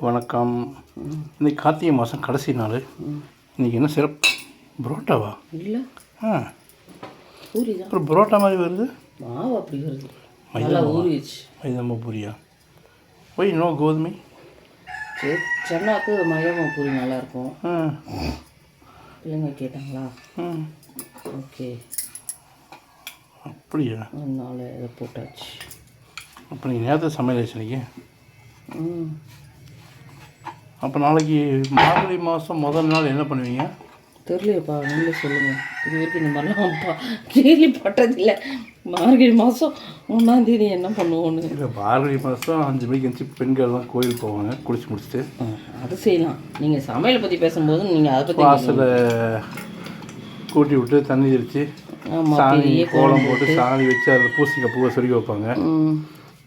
வணக்கம். இன்னைக்கு கார்த்திகை மாதம் கடைசி நாள். இன்னைக்கு என்ன சிறப்பு? புரோட்டாவா? இல்லை. ஆ. பூரி அப்புறம் புரோட்டா மாதிரி வருது? மாவு அப்படி வருது. நல்லா ஊறிடுச்சு. மைதா பூரியா? ஒய் நோ கோதுமை? சரி சென்னாக்கு மைதா பூரி நல்லாயிருக்கும். ஆ. பிள்ளைங்க கேட்டாங்களா? ம் ஓகே. அப்படியா? அதனால இதை போட்டாச்சு. அப்போ நீங்கள் நேரத்தை சமையல் இன்னைக்கு ம். அப்போ நாளைக்கு மார்கழி மாதம் முதல் நாள் என்ன பண்ணுவீங்க? தெரியலையப்பா நீங்களே சொல்லுங்கள் இது வரைக்கும் இந்த மாதிரிலாம் அப்பா கேள்விப்பட்டதில்லை. மார்கழி மாதம் ஒன்றாந்தேதி என்ன பண்ணுவோன்னு. இல்லை மார்கழி மாதம் அஞ்சு மணிக்கு எழுந்துச்சு பெண்கள்லாம் கோயில் போவாங்க குளிச்சு முடிச்சுட்டு. அது செய்யலாம். நீங்கள் சமையலை பற்றி பேசும்போது நீங்கள் அதை பற்றி வாசலை கூட்டி விட்டு தண்ணி தெளித்து சாணி கோலம் போட்டு சாணி வச்சு அதில் பூசணிக்காய் பூவை சொருகி வைப்பாங்க.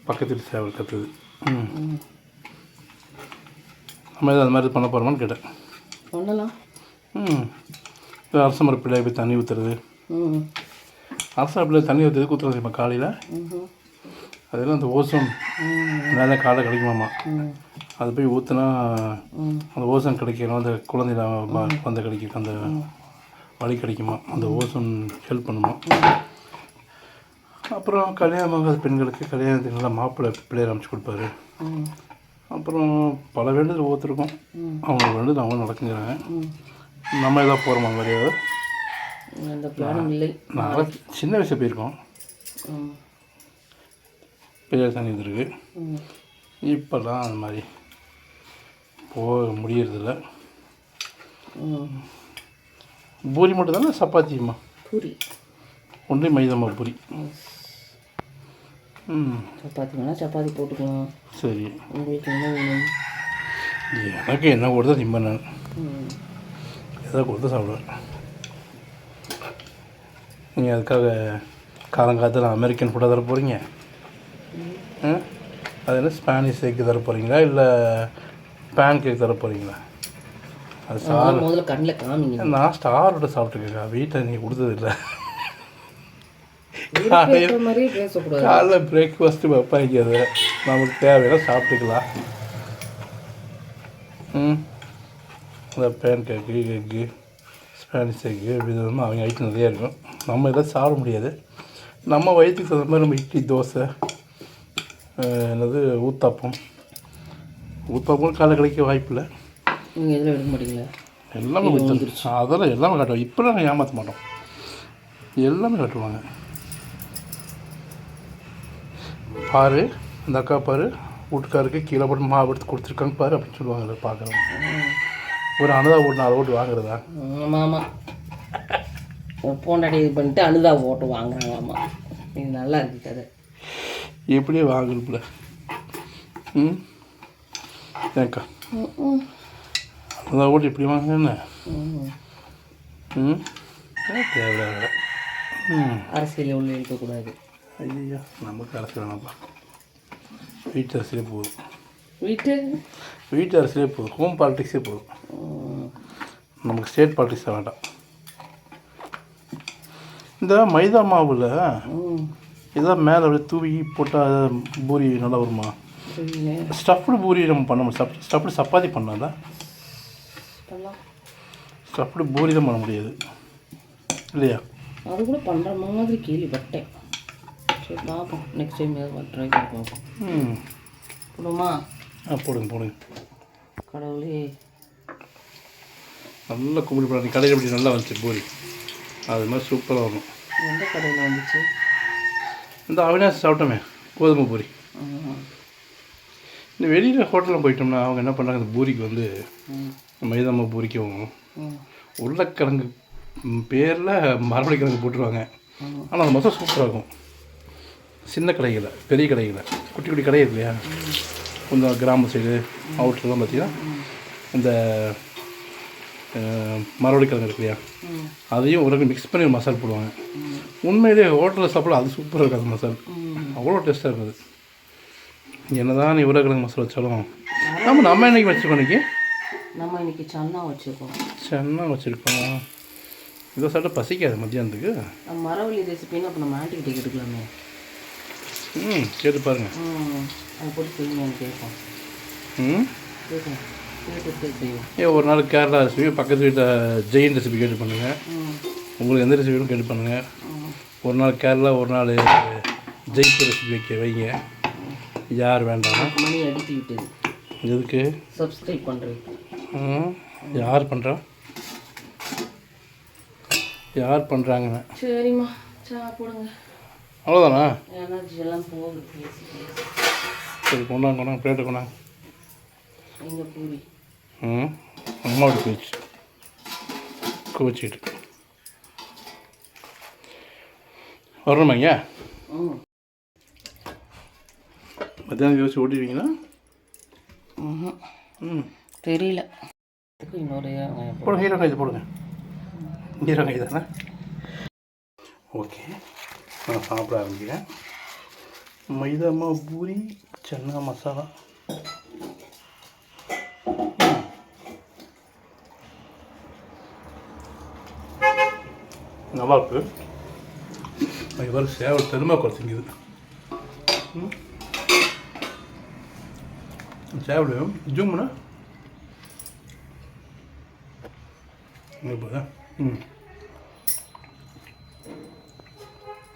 பக்கத்து வீட்டு சேவல் கத்துது ம். நம்ம எதாவது அது மாதிரி பண்ண போகிறோமான்னு கேட்டேன். பண்ணலாம். ம். அரச மரப்பிள்ளை போய் தண்ணி ஊற்றுறது ம் அரச மரப்பிள்ளை தண்ணி ஊற்றுறது ஊற்றுறது இப்போ காலையில். அதெல்லாம் அந்த ஓசோன் மேலே காலை கிடைக்குமாமா. ம். அது போய் ஊற்றுனா அந்த ஓசோன் கிடைக்கணும். அந்த குழந்தை குழந்தை கிடைக்கும் அந்த வழி கிடைக்குமா? அந்த ஓசோன் ஹெல்ப் பண்ணுமா? அப்புறம் கல்யாணமாகாத பெண்களுக்கு கல்யாணத்துக்கு நல்லா மாப்பிள்ளை பிள்ளையர் அமைச்சு கொடுப்பாரு. அப்புறம் பல வேண்டுதல் ஒவ்வொருத்தருக்கும். அவங்க வேண்டுதல் அவங்க நடக்குங்கிறாங்க. நம்ம எதாவது போகிறோமா ஏதாவது அந்த பிளானும் இல்லை. நாங்கள் சின்ன வயசு போயிருக்கோம். பெரிய தண்ணி வந்துருக்கு ம். இப்போல்லாம் அந்த மாதிரி போக முடியறதில்ல. பூரி மட்டும் தானே சப்பாத்தியுமா? பூரி. ஒன்றே மைதாமா பூரி. சப்பாத்தி வேணால் சப்பாத்தி போட்டுக்கலாம் சரி. உங்கள் வீட்டில் என்ன வேணும்? எனக்கு என்ன கொடுத்தா திம்பேன் நான். எதாவது கொடுத்தா சாப்பிடுவேன். நீங்கள் அதுக்காக காலங்காலத்தில் அமெரிக்கன் ஃபுட்டாக தர போகிறீங்க அது என்ன ஸ்பானிஷ் கேக்கு தர போகிறீங்களா இல்லை பேன் கேக் தர போகிறீங்களா அது அதெல்லாம் முதல்ல கண்ணில் காமிங்க. நான் ஸ்டாரோட சாப்பிட்ருக்கேன் வீட்டில் நீங்கள் மாதிரியே பேசக்கூடாது காலைல பிரேக்ஃபாஸ்ட்டு வைப்பாங்க அது. நமக்கு தேவையான சாப்பிட்டுக்கலாம். ம். இந்த pancake egg Spanish egg விதமாக அவங்க ஐட்டம் நிறையா இருக்கும். நம்ம இதெல்லாம் சாப்பிட முடியாது. நம்ம வயிற்றுக்கு தகுந்த மாதிரி நம்ம இட்லி தோசை என்னது ஊத்தாப்பம். ஊத்தாப்பம் காலை கிடைக்க வாய்ப்பில்லை நீங்கள் எதில் எடுக்க மாட்டீங்களா? எல்லாமே அதெல்லாம் எல்லாமே காட்டுவாங்க. இப்போ நாங்கள் ஏமாற்ற மாட்டோம். எல்லாமே காட்டுவாங்க. பாரு இந்த அக்கா பாரு வீட்டுக்காருக்கு கீழே போட்டு மாவு எடுத்து கொடுத்துருக்காங்க பாரு அப்படின்னு சொல்லுவாங்க பார்க்குறவங்க. ஒரு அனுதா ஓட்டு நாலு ஓட்டு வாங்குறதா? ஆமாம் ஆமாம் இது பண்ணிட்டு அனுதா ஓட்டு வாங்குறாங்க ஆமாம் இது நல்லா இருக்கு கதை. எப்படியே வாங்குறதுல ம்? ம், அனுதா ஓட்டு எப்படி வாங்குறேன்னு ம். தேவையில்ல ம். அரசியலில் உள்ள இருக்கக்கூடாது. ஐயா நமக்கு அரசு வேணாம்ப்பா வீட்டு அரசியலே போதும் வீட்டு வீட்டு அரசியலே போதும் ஹோம் பாலிட்டிக்ஸே போதும் நமக்கு ஸ்டேட் பாலிட்டிக்ஸ் வேண்டாம் இந்த மைதா மாவில் ம் இதான் மேலே அப்படியே தூவி போட்டால் பூரி நல்லா வருமா ஸ்டஃப்டு பூரி நம்ம பண்ண முடியும் ஸ்டஃப் ஸ்டஃப்டு சப்பாத்தி பண்ணாதா ஸ்டஃப்டு பூரி தான் பண்ண முடியாது இல்லையா அது கூட பண்ணுற மாதிரி கேள்விப்பட்டேன் சரி பார்ப்போம். நெக்ஸ்ட் டைம் ஏதாவது ட்ரை பண்ணி பார்ப்போம். ம். போடுமா? ஆ போடுங்க போடுங்க. கடவுளே. நல்லா கும்பிடி பண்ணி கடையில் எப்படி நல்லா வந்துச்சு பூரி. அது மாதிரி சூப்பராக வரும். எந்த கடையில் வந்துச்சு? இந்த அவினாசி சாப்பிட்டோமே கோதுமை பூரி. இந்த வெளியில் ஹோட்டலில் போயிட்டோம்னா அவங்க என்ன பண்ணுறாங்க இந்த பூரிக்கு வந்து மைதாமா பூரிக்கும் உருளைக்கிழங்கு பேரில் மரவள்ளி கிழங்கு போட்டுருவாங்க. ஆனால் அது மொத்தம் சூப்பராக இருக்கும். சின்ன கடைகளை பெரிய கடைகளை குட்டி குட்டி கடை இல்லையா கொஞ்சம் கிராம சைடு அவுட்லாம் பார்த்தீங்கன்னா இந்த மரவள்ளி கிழங்கு இருக்கு இல்லையா? அதையும் உருளை மிக்ஸ் பண்ணி ஒரு மசால் போடுவாங்க. உண்மையிலேயே ஹோட்டலில் சாப்பிட அது சூப்பராக இருக்கும் அந்த மசால். அவ்வளோ டேஸ்ட்டாக இருக்குது என்னதான் நீ உருளைக்கிழங்கு மசாலா வச்சாலும் ஆமாம் நம்ம என்னைக்கு வச்சுருக்கோம் இன்னைக்கு. நம்ம இன்னைக்கு சன்னா வச்சுருக்கோம். சென்னா வச்சுருக்கோம். இதை சாப்பிட்டா பசிக்காது மத்தியானத்துக்கு. மரவள்ளி ரெசிபின்னு அப்போ நம்ம ஆண்டிக்கிட்ட கேட்டுக்கலாமே. ம் கேட்டு பாருங்க. ம் அது போட்டு கேட்போம். ஏன் ஒரு நாள் கேரளா ரெசிபி பக்கத்து வீட்டில் ஜெயின் ரெசிபி கேட்டு பண்ணுங்கள் ம். உங்களுக்கு எந்த ரெசிபி வேணும் கேட்டு பண்ணுங்கள் ஒரு நாள் கேரளா ஒரு நாள் ஜெய்ப்பூர் ரெசிபி வைக்க வைங்க. யார் வேண்டாம்? மணி எதுக்கு? சப்ஸ்கிரைப் பண்ணுறேன் ம், யார் பண்ணுறா யார் பண்ணுறாங்கன்னு சரிம்மா. சா போடுங்க. அவ்வளோதானா எனர்ஜி எல்லாம் போகுது பேசி பேசி. சரி கொண்டாங்க கொண்டாங்க பிளேட்டு கொண்டாங்க. எங்கள் பூரி. ம் அம்மாவோட போயிடுச்சு. கோச்சிக்கிட்டு வரணுமாங்க ம். மத்தியானம் யோசிச்சு ஓட்டிடுவீங்களா. ம். தெரியல. இன்னொரு. போடுங்க ஹீரோ இது போடுங்க. ஹீரோ இது தானே? ஓகே. நான் சாப்பிட ஆரம்பிக்கிறேன். மைதா மாவு பூரி சன்னா மசாலா. நல்லா இருக்கு. இவர் சேவை பெருமை குறைச்சிங்குது சேவல் ஜூம்னா ம்.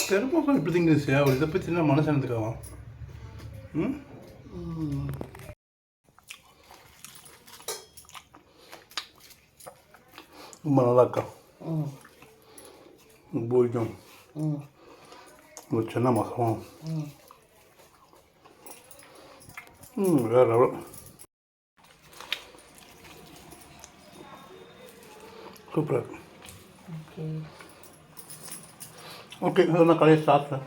பெரும்பாலும் இப்படி திங்குது சேவல் இதை பற்றி என்ன மனசனத்துக்காகும் ம் ம்? ரொம்ப நல்லா இருக்கா ம். பூரிக்கும். ம். ஒரு சின்ன மசாலும் ம். வேறு லெவல். சூப்பராக இருக்கு. கடையை சாப்பிட்டேன்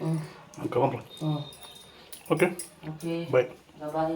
ம் நான் கிளம்புறேன் ம் ஓகே ஓகே பை பாய்